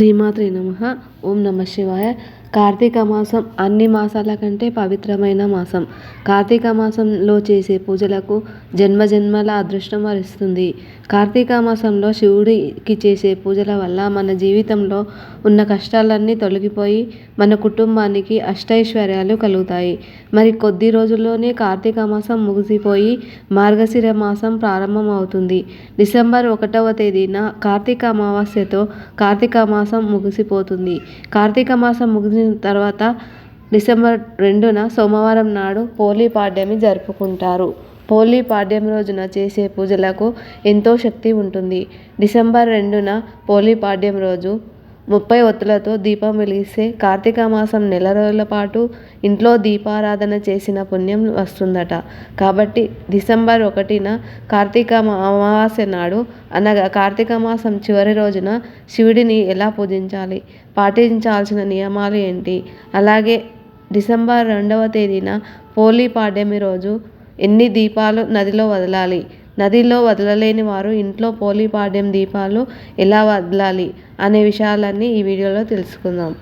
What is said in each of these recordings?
శ్రీమాత్రే నమ ఓం నమ శివాయ కార్తీక మాసం అన్ని మాసాల కంటే పవిత్రమైన మాసం. కార్తీక మాసంలో చేసే పూజలకు జన్మ జన్మల అదృష్టం వరిస్తుంది. కార్తీక మాసంలో శివుడికి చేసే పూజల వల్ల మన జీవితంలో ఉన్న కష్టాలన్నీ తొలగిపోయి మన కుటుంబానికి అష్టైశ్వర్యాలు కలుగుతాయి. మరి కొద్ది రోజుల్లోనే కార్తీక మాసం ముగిసిపోయి మార్గశిర మాసం ప్రారంభం అవుతుంది డిసెంబర్ ఒకటవ తేదీన కార్తీక అమావాస్యతో కార్తీక మాసం ముగిసిపోతుంది. కార్తీక మాసం ముగిసిన తర్వాత డిసెంబర్ రెండున సోమవారం నాడు పోలీ పాడ్యమి జరుపుకుంటారు. పోలీ పాడ్యం రోజున చేసే పూజలకు ఎంతో శక్తి ఉంటుంది. డిసెంబర్ రెండున పోలీ పాడ్యం రోజు ముప్పై ఒత్తులతో దీపం వెలిగిస్తే కార్తీక మాసం నెల రోజుల పాటు ఇంట్లో దీపారాధన చేసిన పుణ్యం వస్తుందట. కాబట్టి డిసెంబర్ ఒకటిన కార్తీక అమావాస్య నాడు అనగా కార్తీక మాసం చివరి రోజున శివుడిని ఎలా పూజించాలి? పాటించాల్సిన నియమాలు ఏంటి? అలాగే డిసెంబర్ రెండవ తేదీన పోలీ పాడ్యమి రోజు ఎన్ని దీపాలు నదిలో వదలాలి? నదిలో వదలలేని వారు ఇంట్లో పోలి పాడ్యం దీపాలు ఎలా వదలాలి అనే విషయాలన్నీ ఈ వీడియోలో తెలుసుకుందాం.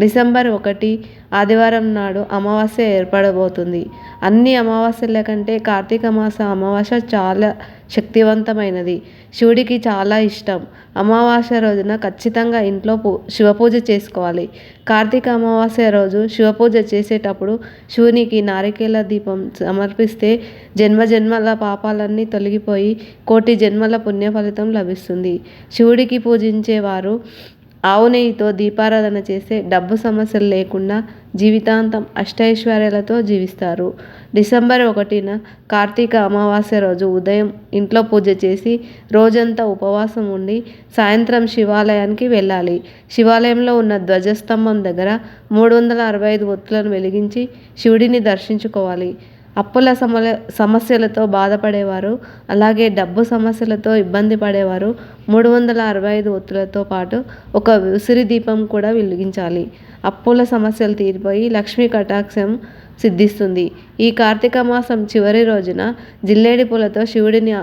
డిసెంబర్ ఒకటి ఆదివారం నాడు అమావాస్య ఏర్పడబోతుంది. అన్ని అమావాస్యల కంటే కార్తీక మాస అమావాస్య చాలా శక్తివంతమైనది. శివుడికి చాలా ఇష్టం. అమావాస్య రోజున ఖచ్చితంగా ఇంట్లో పూ శివపూజ చేసుకోవాలి. కార్తీక అమావాస్య రోజు శివపూజ చేసేటప్పుడు శివునికి నారికేల దీపం సమర్పిస్తే జన్మ జన్మల పాపాలన్నీ తొలగిపోయి కోటి జన్మల పుణ్య ఫలితం లభిస్తుంది. శివుడికి పూజించేవారు ఆవు నెయ్యితో దీపారాధన చేస్తే డబ్బు సమస్యలు లేకుండా జీవితాంతం అష్టైశ్వర్యాలతో జీవిస్తారు. డిసెంబర్ ఒకటిన కార్తీక అమావాస్య రోజు ఉదయం ఇంట్లో పూజ చేసి రోజంతా ఉపవాసం ఉండి సాయంత్రం శివాలయానికి వెళ్ళాలి. శివాలయంలో ఉన్న ధ్వజస్తంభం దగ్గర మూడు వందల అరవై ఐదు ఒత్తులను వెలిగించి శివుడిని దర్శించుకోవాలి. అప్పుల సమల సమస్యలతో బాధపడేవారు. అలాగే డబ్బు సమస్యలతో ఇబ్బంది పడేవారు. మూడు వందల అరవై ఐదు ఒత్తులతో పాటు ఒక ఉసిరి దీపం కూడా వెలిగించాలి. అప్పుల సమస్యలు తీరిపోయి లక్ష్మీ కటాక్షం సిద్ధిస్తుంది. ఈ కార్తీక మాసం చివరి రోజున జిల్లేడి పూలతో శివుడిని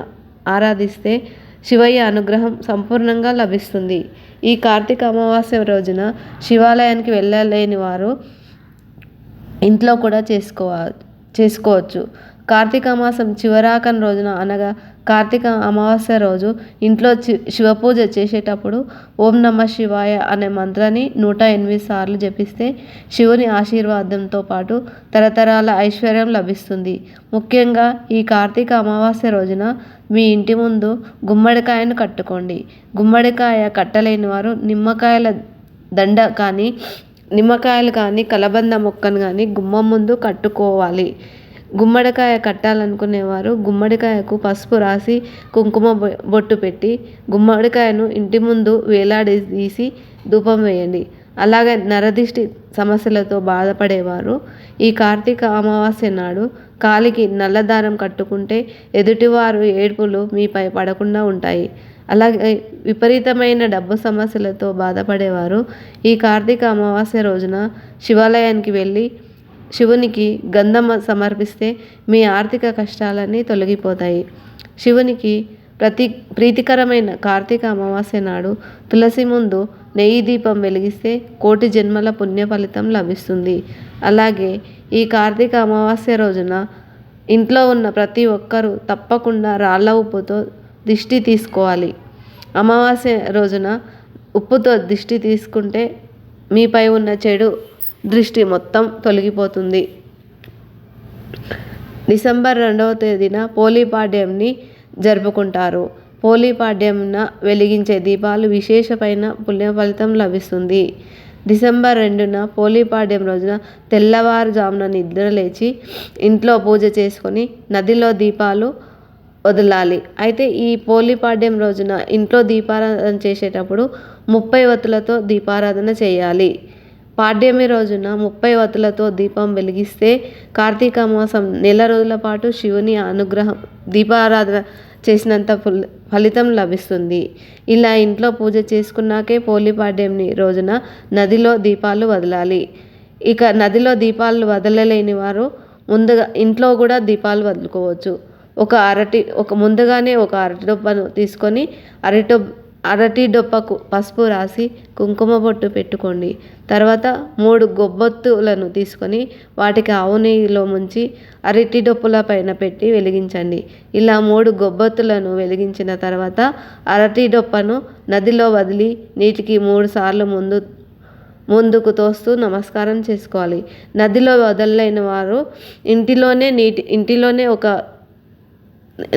ఆరాధిస్తే శివయ్య అనుగ్రహం సంపూర్ణంగా లభిస్తుంది. ఈ కార్తీక అమావాస్య రోజున శివాలయానికి వెళ్ళలేని వారు ఇంట్లో కూడా చేసుకోవాలి చేసుకోవచ్చు. కార్తీక మాసం చివరాకన్ రోజున అనగా కార్తీక అమావాస్య రోజు ఇంట్లో శివపూజ చేసేటప్పుడు ఓం నమ శివాయ అనే మంత్రాన్ని నూట ఎనిమిది సార్లు జపిస్తే శివుని ఆశీర్వాదంతో పాటు తరతరాల ఐశ్వర్యం లభిస్తుంది. ముఖ్యంగా ఈ కార్తీక అమావాస్య రోజున మీ ఇంటి ముందు గుమ్మడికాయను కట్టుకోండి. గుమ్మడికాయ కట్టలేని వారు నిమ్మకాయల దండ కానీ నిమ్మకాయలు కానీ కలబంద మొక్కను కానీ గుమ్మం ముందు కట్టుకోవాలి. గుమ్మడికాయ కట్టాలనుకునేవారు గుమ్మడికాయకు పసుపు రాసి కుంకుమ బొట్టు పెట్టి గుమ్మడికాయను ఇంటి ముందు వేలాడదీసి ధూపం వేయండి. అలాగే నరదిష్టి సమస్యలతో బాధపడేవారు. ఈ కార్తీక అమావాస్య నాడు కాలికి నల్లదారం కట్టుకుంటే ఎదుటివారు ఏడుపులు మీపై పడకుండా ఉంటాయి. అలాగే విపరీతమైన డబ్బు సమస్యలతో బాధపడేవారు. ఈ కార్తీక అమావాస్య రోజున శివాలయానికి వెళ్ళి శివునికి గంధం సమర్పిస్తే మీ ఆర్థిక కష్టాలన్నీ తొలగిపోతాయి. శివునికి ప్రతి ప్రీతికరమైన కార్తీక అమావాస్య నాడు తులసి ముందు నెయ్యి దీపం వెలిగిస్తే కోటి జన్మల పుణ్య ఫలితం లభిస్తుంది. అలాగే ఈ కార్తీక అమావాస్య రోజున ఇంట్లో ఉన్న ప్రతి ఒక్కరూ తప్పకుండా రాళ్ళ ఉప్పుతో దిష్టి తీసుకోవాలి. అమావాస్య రోజున ఉప్పుతో దిష్టి తీసుకుంటే మీపై ఉన్న చెడు దృష్టి మొత్తం తొలగిపోతుంది. డిసెంబర్ రెండవ తేదీన పోలీపాడ్యంని జరుపుకుంటారు. పోలీపాడ్యంన వెలిగించే దీపాలు విశేషమైన పుణ్య ఫలితం లభిస్తుంది. డిసెంబర్ రెండున పోలీపాడ్యం రోజున తెల్లవారుజామున నిద్ర లేచి ఇంట్లో పూజ చేసుకొని నదిలో దీపాలు వదలాలి. అయితే ఈ పోలిపాడ్యం రోజున ఇంట్లో దీపారాధన చేసేటప్పుడు ముప్పై వత్తులతో దీపారాధన చేయాలి. పాడ్యమి రోజున ముప్పై వత్తులతో దీపం వెలిగిస్తే కార్తీక మాసం నెల రోజుల పాటు శివుని అనుగ్రహం దీపారాధన చేసినంత ఫలితం లభిస్తుంది. ఇలా ఇంట్లో పూజ చేసుకున్నాకే పోలిపాడ్యంని రోజున నదిలో దీపాలు వదలాలి. ఇక నదిలో దీపాలు వదలలేని వారు ముందుగా ఇంట్లో కూడా దీపాలు వదులుకోవచ్చు. ఒక అరటి ఒక ముందుగానే ఒక అరటి డొప్పను తీసుకొని అరటి అరటి డొప్పకు పసుపు రాసి కుంకుమ బొట్టు పెట్టుకోండి. తర్వాత మూడు గొబ్బొత్తులను తీసుకొని వాటికి ఆవు నెయ్యిలో ముంచి అరటి డొప్పుల పైన పెట్టి వెలిగించండి. ఇలా మూడు గొబ్బొత్తులను వెలిగించిన తర్వాత అరటి డొప్పను నదిలో వదిలి నీటికి మూడు సార్లు ముందు ముందుకు తోస్తూ నమస్కారం చేసుకోవాలి. నదిలో వదలైన వారు ఇంటిలోనే నీటి ఇంటిలోనే ఒక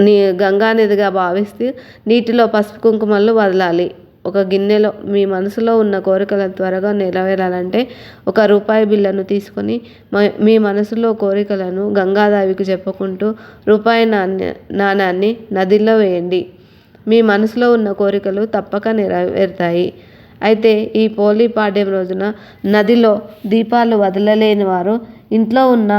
నీ గంగానదిగా భావిస్తూ నీటిలో పసుపు కుంకుమలు వదలాలి. ఒక గిన్నెలో మీ మనసులో ఉన్న కోరికలను త్వరగా నెరవేరాలంటే ఒక రూపాయి బిళ్ళను తీసుకొని మీ మనసులో కోరికలను గంగాదేవికి చెప్పుకుంటూ రూపాయి నాణ్య నాణాన్ని నదిలో వేయండి. మీ మనసులో ఉన్న కోరికలు తప్పక నెరవేరుతాయి. అయితే ఈ పోలీ పాడ్యం రోజున నదిలో దీపాలు వదలలేని వారు ఇంట్లో ఉన్న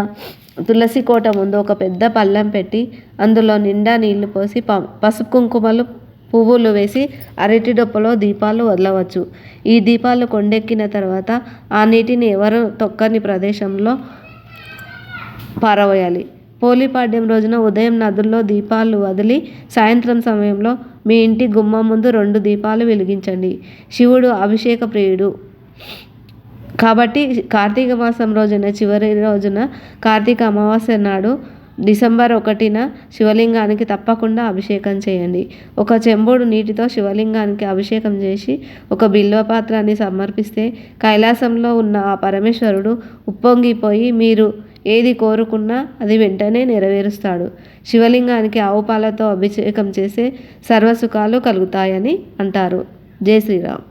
తులసి కోట ముందు ఒక పెద్ద పళ్ళెం పెట్టి అందులో నిండా నీళ్ళు పోసి ప పసుపు కుంకుమలు పువ్వులు వేసి అరటి డొప్పలో దీపాలు వదలవచ్చు. ఈ దీపాలు కొండెక్కిన తర్వాత ఆ నీటిని ఎవరు తొక్కని ప్రదేశంలో పారవేయాలి? పోలిపాడ్యం రోజున ఉదయం నదుల్లో దీపాలు వదిలి సాయంత్రం సమయంలో మీ ఇంటి గుమ్మం ముందు రెండు దీపాలు వెలిగించండి. శివుడు అభిషేక ప్రియుడు. కాబట్టి కార్తీక మాసం రోజున చివరి రోజున కార్తీక అమావాస్య నాడు డిసెంబర్ ఒకటిన శివలింగానికి తప్పకుండా అభిషేకం చేయండి. ఒక చెంబుడు నీటితో శివలింగానికి అభిషేకం చేసి ఒక బిల్వపాత్రాన్ని సమర్పిస్తే కైలాసంలో ఉన్న ఆ పరమేశ్వరుడు ఉప్పొంగిపోయి మీరు ఏది కోరుకున్నా అది వెంటనే నెరవేరుస్తాడు. శివలింగానికి ఆవు పాలతో అభిషేకం చేసే సర్వసుఖాలు కలుగుతాయని అంటారు. జై శ్రీరామ్.